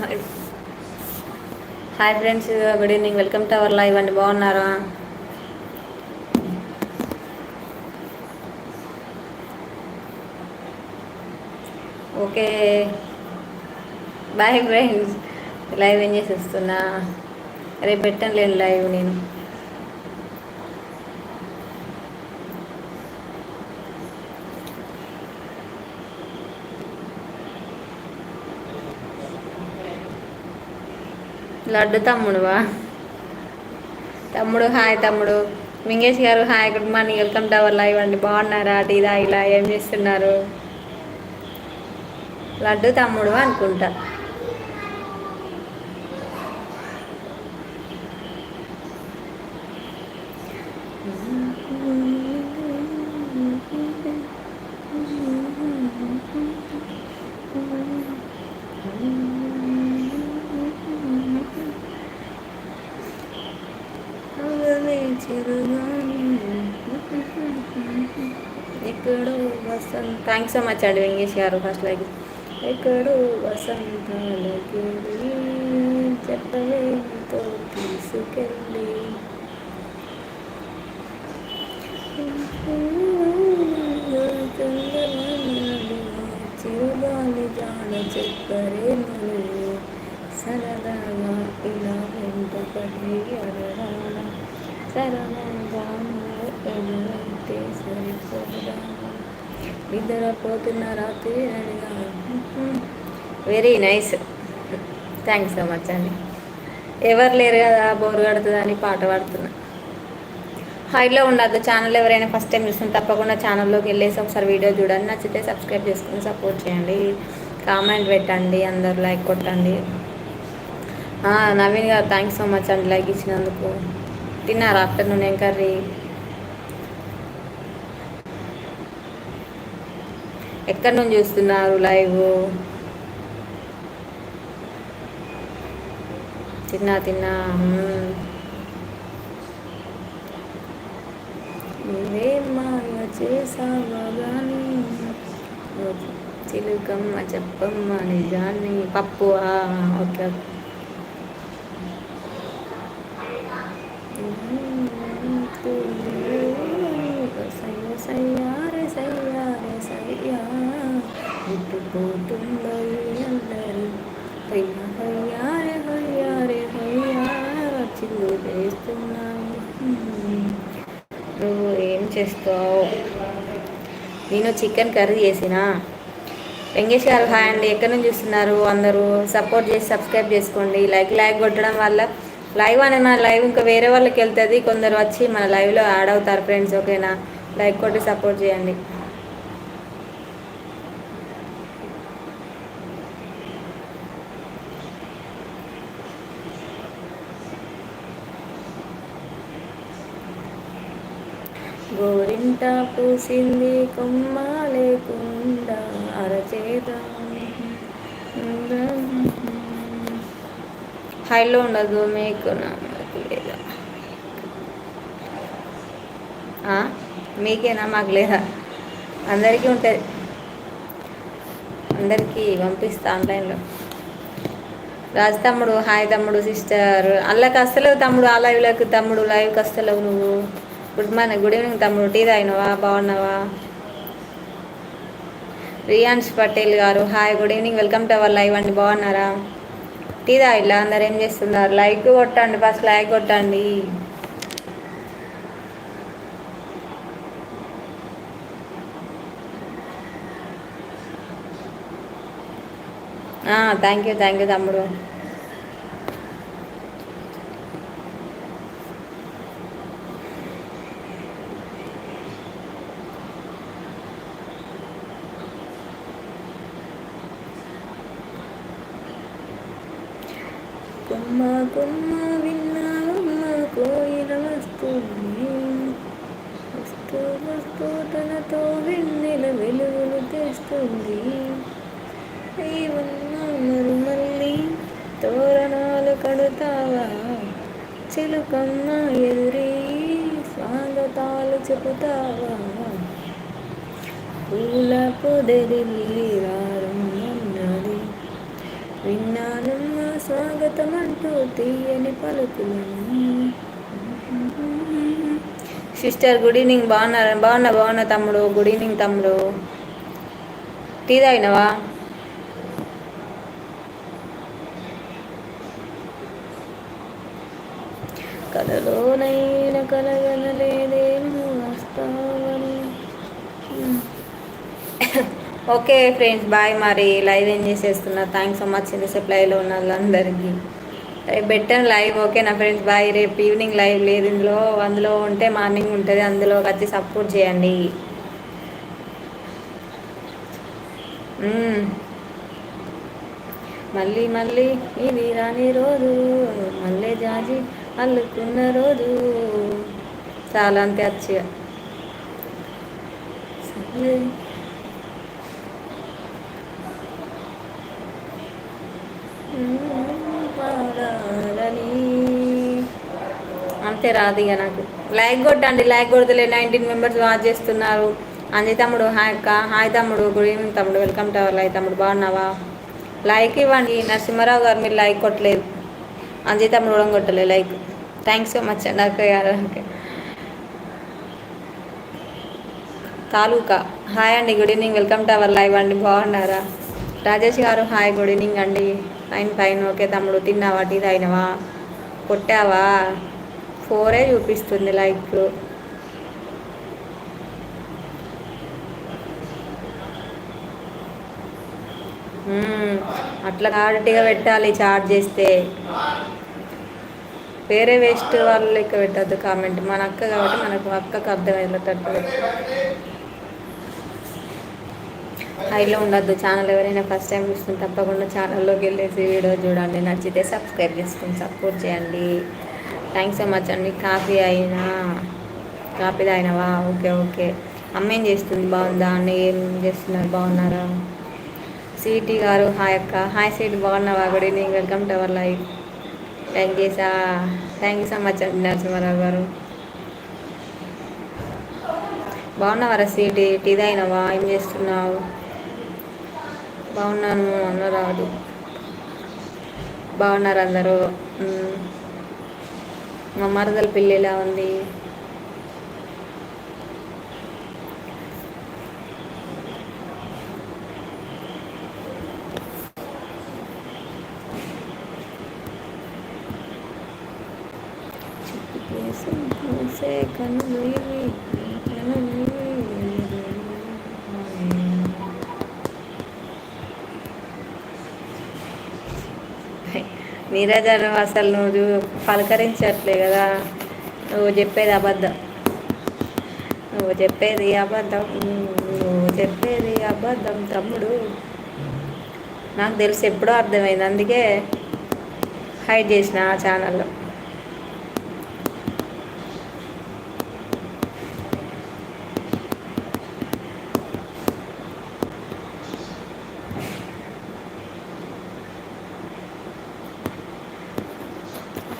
Hi friends good evening welcome to our live అండి బాగున్నారా okay bye friends live ఏం చేసి వస్తున్నా రేపు పెట్టను లేను లైవ్ నేను. లడ్డు తమ్ముడువా తమ్ముడు హాయ్ తమ్ముడు. మింగేష్ గారు hi good morning. Welcome to our live అండి. బాగున్నారా? టీదా ఇలా ఏం చేస్తున్నారు? లడ్డు తమ్ముడు అనుకుంటా. థ్యాంక్స్ సో మచ్ అండి వెంకటేష్ గారు ఫస్ట్ లైక్ ఎక్కడో వసంతాలకి చెప్పవేతో తీసుకెళ్ళి నిద్రపోతున్న రాత్రి very nice. Thanks so much అండి. ఎవరు లేరు కదా బోరు కడుతుందని పాట పాడుతున్నా. హైలో ఉండద్దు. ఛానల్ ఎవరైనా ఫస్ట్ టైం చూసిన తప్పకుండా ఛానల్లోకి వెళ్ళేసి ఒకసారి వీడియో చూడండి. నచ్చితే సబ్స్క్రైబ్ చేసుకుని సపోర్ట్ చేయండి. కామెంట్ పెట్టండి. అందరు లైక్ కొట్టండి. నవీన్ గారు థ్యాంక్స్ సో మచ్ అండి లైక్ ఇచ్చినందుకు. తిన్నారు? ఆఫ్టర్నూన్ ఏం కర్రీ? ఎక్కడి నుంచి చూస్తున్నారు లైవ్? తిన్నా తిన్నా. నువ్వే చేసావా చిలుకమ్మ చెప్పమ్మ నిజాన్ని పప్పు ఓకే ఓకే. చేస్తావు? నేను చికెన్ కర్రీ చేసిన. వెంకటేష్ గారు హాయ్ అండి. ఎక్కడి నుంచి చూస్తున్నారు అందరూ? సపోర్ట్ చేసి సబ్స్క్రైబ్ చేసుకోండి. లైక్ లైక్ కొట్టడం వల్ల లైవ్ అని నా లైవ్ ఇంకా వేరే వాళ్ళకి వెళ్తుంది. కొందరు వచ్చి మన లైవ్లో యాడ్ అవుతారు ఫ్రెండ్స్ ఓకేనా? లైక్ కొట్టి సపోర్ట్ చేయండి. గోరింట పూసింది కొమ్మ లేకుండా అరచేదా హైలో ఉండదు మీకు నాకు లేదా? మీకేనా మాకు లేదా? అందరికీ ఉంటుంది అందరికీ పంపిస్తా ఆన్లైన్లో. రాజు తమ్ముడు హాయ్ తమ్ముడు సిస్టర్. అల్లకి అస్తలేవు తమ్ముడు ఆ లైవ్లకు తమ్ముడు లైవ్కి వస్తలేవు నువ్వు. గుడ్ మార్నింగ్ గుడ్ ఈవినింగ్ తమ్ముడు టీ తాగినవా బాగున్నావా? రియాన్స్ పటేల్ గారు hi good evening welcome to our live అండి బాగున్నారా? టీ తాగిలా అందరు ఏం చేస్తున్నారు? లైక్ కొట్టండి ఫస్ట్ లైక్ కొట్టండి. థ్యాంక్ యూ థ్యాంక్ యూ తమ్ముడు కొమ్మ కొమ్మ విన్నావమ్మ కోయిల వస్తుంది వస్తూ వెన్నెల వెలుగులు తెస్తుంది. అయ్యన్నారు మళ్ళీ తోరణాలు కడుతావా? చిలుకమ్మ ఎదురి స్వాగతాలు చెబుతావా? పూల పొదరిల్లి రారమ్మన్నది విన్నానమ్మ స్వాగతం అంటూ తీయని పలుకులను. సిస్టర్ గుడ్ ఈవినింగ్ బాగున్నారా? బాగున్నా బాగున్నా తమ్ముడు. గుడ్ ఈవినింగ్ తమ్ముడు. టీ తాగినవా? కలలోనైన కలగనలేదేమో వస్తావని ఓకే ఫ్రెండ్స్ బాయ్ మరి. లైవ్ ఏం చేసేస్తున్నా థ్యాంక్స్ సో మచ్. ఇంతసేపు లైవ్లో ఉన్న వాళ్ళందరికీ. పెట్టాను లైవ్ ఓకే నా ఫ్రెండ్స్ బాయ్ రేపు ఈవినింగ్ లైవ్ లేదు. ఇందులో అందులో ఉంటే మార్నింగ్ ఉంటుంది. అందులో వచ్చి సపోర్ట్ చేయండి. Hmm. మళ్ళీ మళ్ళీ ఇది రాని రోజు మళ్ళీ జాజి అల్లుకున్న రోజు. చాలా అంతే వచ్చిగా సరే. Hmm. అంతే రాదు ఇక నాకు. లైక్ కొట్టండి లైక్ కొడతలే నైన్టీన్ మెంబర్స్ వాచ్ చేస్తున్నారు. అంజయ్ తమ్ముడు హాయ్ అక్క హాయ్ తమ్ముడు గుడ్ ఈవినింగ్ తమ్ముడు వెల్కమ్ టు అవర్ లైక్ తమ్ముడు బాగున్నావా? లైక్ ఇవ్వండి నరసింహారావు గారు మీరు లైక్ కొట్టలేదు. అంజయ్ తమ్ముడు కూడా కొట్టలేదు లైక్. థ్యాంక్స్ సో మచ్ అండి అక్క గారు. ఓకే. తాలూకా హాయ్ అండి good evening welcome to our live అండి బాగున్నారా? రాజేష్ గారు హాయ్ గుడ్ ఈవినింగ్ అండి. ఫైన్ ఫైన్ ఓకే తమ్ముడు తిన్నావా టీ తాగినవా? కొట్టావా? ఫోరే చూపిస్తుంది లైక్ అట్లా క్లారిటీగా పెట్టాలి చార్జ్ చేస్తే. వేరే వేస్ట్ వాళ్ళు లెక్క పెట్టద్దు కామెంట్ మన అక్క కాబట్టి మనకు అక్కకు అర్థమయ్యేటట్టు. హైలో ఉండద్దు ఛానల్ ఎవరైనా ఫస్ట్ టైం చూస్తుంది తప్పకుండా ఛానల్లోకి వెళ్ళేసి వీడియో చూడండి. నచ్చితే సబ్స్క్రైబ్ చేసుకుని సపోర్ట్ చేయండి. థ్యాంక్స్ సో మచ్ అండి కాఫీ అయినా కాఫీ తాగినవా? Okay okay. అమ్మ ఏం చేస్తుంది? బాగుందా? అన్న ఏం చేస్తున్నారు? బాగున్నారా? సిటీ గారు హాయ్ అక్క. హాయ్ సిటీ బాగున్నావా? Good evening welcome to our life thank you so thank you so much అండి నరసింహారావు గారు. బాగున్నావారా సిటీ? టీ తాగినవా? ఏం చేస్తున్నావు? బాగున్నాను అన్నరాదు బాగున్నారు అందరూ? మా మరదల పిల్లి ఎలా ఉంది చూసే కన్నులు నీరజను అసలు నువ్వు పలకరించట్లే కదా. నువ్వు చెప్పేది అబద్ధం. నువ్వు చెప్పేది అబద్ధం. నువ్వు చెప్పేది అబద్ధం తమ్ముడు. నాకు తెలిసి ఎప్పుడో అర్థమైంది. అందుకే హైడ్ చేసిన ఆ ఛానల్లో.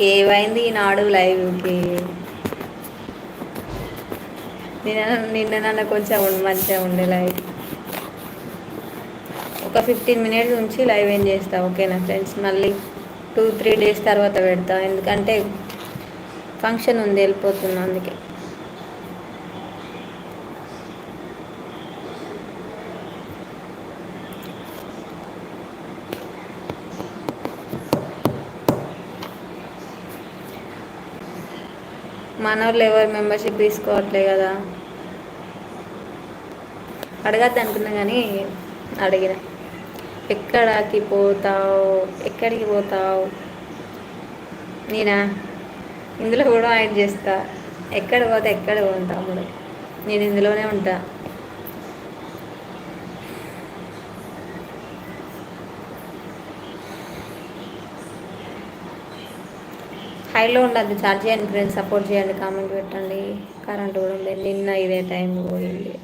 ఏమైంది ఈనాడు లైవ్కి? నిన్న నిన్న నన్ను కొంచెం మంచిగా ఉండే లైవ్. ఒక ఫిఫ్టీన్ మినిట్స్ ఉంచి లైవ్ ఏం చేస్తా ఓకేనా ఫ్రెండ్స్? మళ్ళీ టూ త్రీ డేస్ తర్వాత పెడతా ఎందుకంటే ఫంక్షన్ ఉంది వెళ్ళిపోతున్నా అందుకే. మన వాళ్ళు ఎవరు మెంబర్షిప్ తీసుకోవట్లే కదా. అడగద్దు అనుకున్నా కానీ అడిగిన. ఎక్కడికి పోతావు? ఎక్కడికి పోతావు? నేనా? ఇందులో కూడా యాడ్ చేస్తా. ఎక్కడ పోతే ఎక్కడ పోను నేను ఇందులోనే ఉంటా. హైలో ఉండద్దు చార్జ్ చేయండి ఫ్రెండ్స్ సపోర్ట్ చేయండి కామెంట్ పెట్టండి. కరెంట్ కూడా ఉంది. నిన్న ఇదే టైం పోయింది.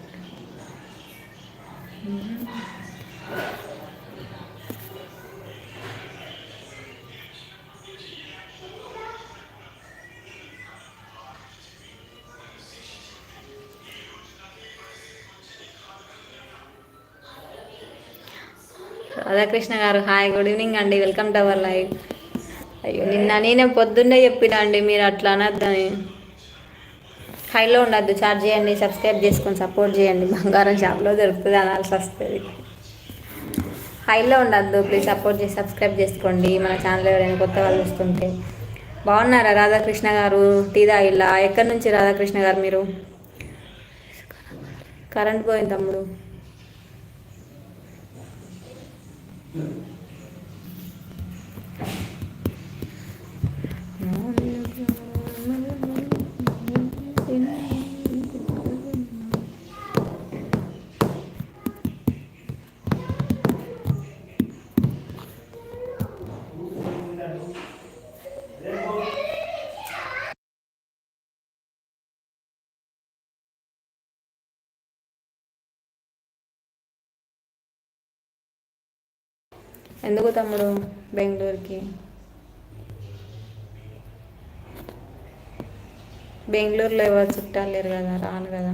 రాధాకృష్ణ గారు హాయ్ గుడ్ ఈవినింగ్ అండి. వెల్కమ్ టు అవర్ లైవ్ అయ్యో నిన్న నేనే పొద్దున్నే చెప్పిన అండి మీరు అట్లా అనద్దని. హైలో ఉండద్దు చార్జ్ చేయండి సబ్స్క్రైబ్ చేసుకొని సపోర్ట్ చేయండి. బంగారం షాప్లో దొరుకుతుంది అనాల్సి వస్తుంది. హైలో ఉండద్దు ప్లీజ్ సపోర్ట్ చేసి సబ్స్క్రైబ్ చేసుకోండి. మన ఛానల్ ఎవరైనా కొత్త వాళ్ళు వస్తుంటే. బాగున్నారా రాధాకృష్ణ గారు? టీ ఇలా ఎక్కడి నుంచి రాధాకృష్ణ గారు మీరు? కరెంట్ పోయింది తమ్ముడు. ఎందుకు తమ్ముడు బెంగళూరుకి? బెంగళూరులో ఎవరు చుట్టాలు లేరు కదా రాను కదా.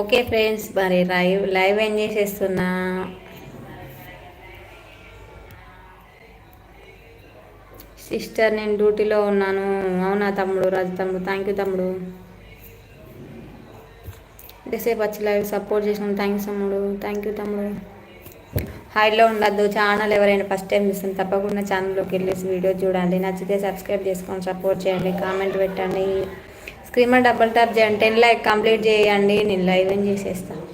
ఓకే ఫ్రెండ్స్ మరి లైవ్ లైవ్ ఎంజాయ్ చేస్తున్నా సిస్టర్ నేను డ్యూటీలో ఉన్నాను. అవునా తమ్ముడు? రాజు తమ్ముడు థ్యాంక్ యూ తమ్ముడు. ఎంతసేపు వచ్చి లైవ్ సపోర్ట్ చేసినాం థ్యాంక్స్ తమ్ముడు. థ్యాంక్ యూ తమ్ముడు. హైలో ఉండద్దు ఛానల్ ఎవరైనా ఫస్ట్ టైం చూస్తుంది తప్పకుండా ఛానల్లోకి వెళ్ళేసి వీడియో చూడండి. నచ్చితే సబ్స్క్రైబ్ చేసుకొని సపోర్ట్ చేయండి కామెంట్ పెట్టండి. స్క్రీన్ మీద డబుల్ ట్యాప్ చేయండి టెన్ లైక్ కంప్లీట్ చేయండి. నేను లైవ్ ఏం చేసేస్తాను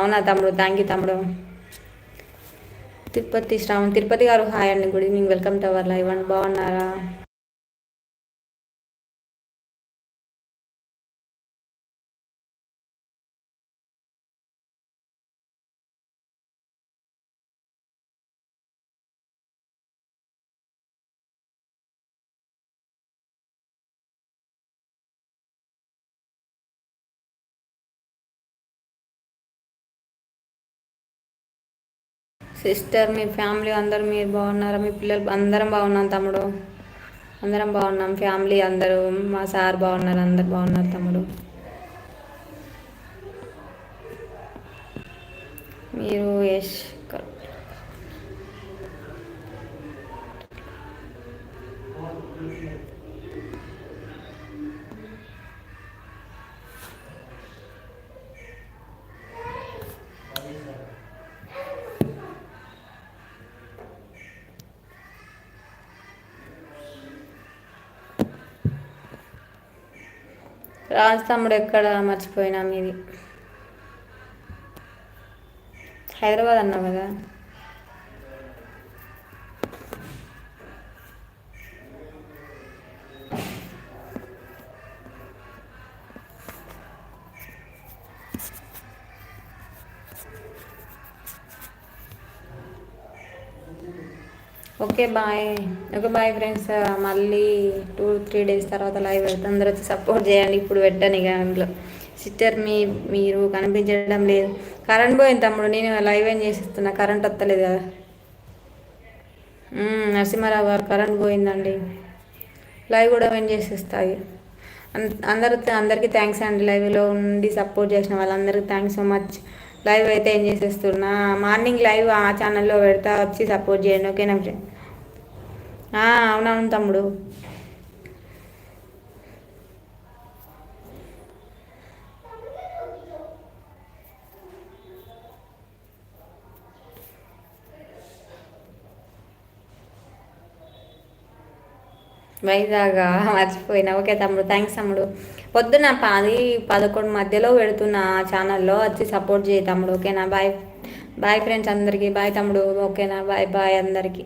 అవునా తమ్ముడు? థ్యాంక్ యూ తమ్ముడు. తిరుపతి శ్రావణ్ తిరుపతి గారు హాయ్ అండి good evening welcome to our live and బాగున్నారా? సిస్టర్ మీ ఫ్యామిలీ అందరూ మీరు బాగున్నారా? మీ పిల్లలు అందరం బాగున్నాం తమ్ముడు. అందరం బాగున్నాం. ఫ్యామిలీ అందరూ మా సార్ బాగున్నారు అందరు బాగున్నారు తమ్ముడు. మీరు యష్ రాజు తమ్ముడు ఎక్కడ మర్చిపోయినా మీది హైదరాబాద్ అన్నావు కదా? Okay bye. Okay bye friends. మళ్ళీ టూ త్రీ డేస్ తర్వాత లైవ్ పెడతాం అందరూ వచ్చి సపోర్ట్ చేయండి. ఇప్పుడు పెట్టాను ఇక అందులో. సిస్టర్ మీ మీరు కనిపించడం లేదు. కరెంట్ పోయింది తమ్ముడు నేను లైవ్ ఏం చేసిస్తున్నా? కరెంట్ వస్తలేదు కదా. నరసింహారావు గారు కరెంట్ పోయిందండి. లైవ్ కూడా ఏం చేసేస్తాయి? అందరూ అందరికీ థ్యాంక్స్ అండి. లైవ్లో ఉండి సపోర్ట్ చేసిన వాళ్ళందరికీ థ్యాంక్స్ సో మచ్. లైవ్ అయితే ఏం చేసేస్తున్నా? మార్నింగ్ లైవ్ ఆ ఛానల్లో పెడతా వచ్చి సపోర్ట్ చేయండి. ఓకేనా ఫ్రెండ్? అవునవును తమ్ముడు. వైజాగా? మర్చిపోయినా. ఓకే తమ్ముడు. థ్యాంక్స్ తమ్ముడు. పొద్దున పది పదకొండు మధ్యలో పెడుతున్న ఛానల్లో వచ్చి సపోర్ట్ చేయి తమ్ముడు. ఓకేనా? బాయ్. బాయ్ ఫ్రెండ్స్ అందరికీ. బాయ్ తమ్ముడు. ఓకేనా? బాయ్ బాయ్ అందరికీ.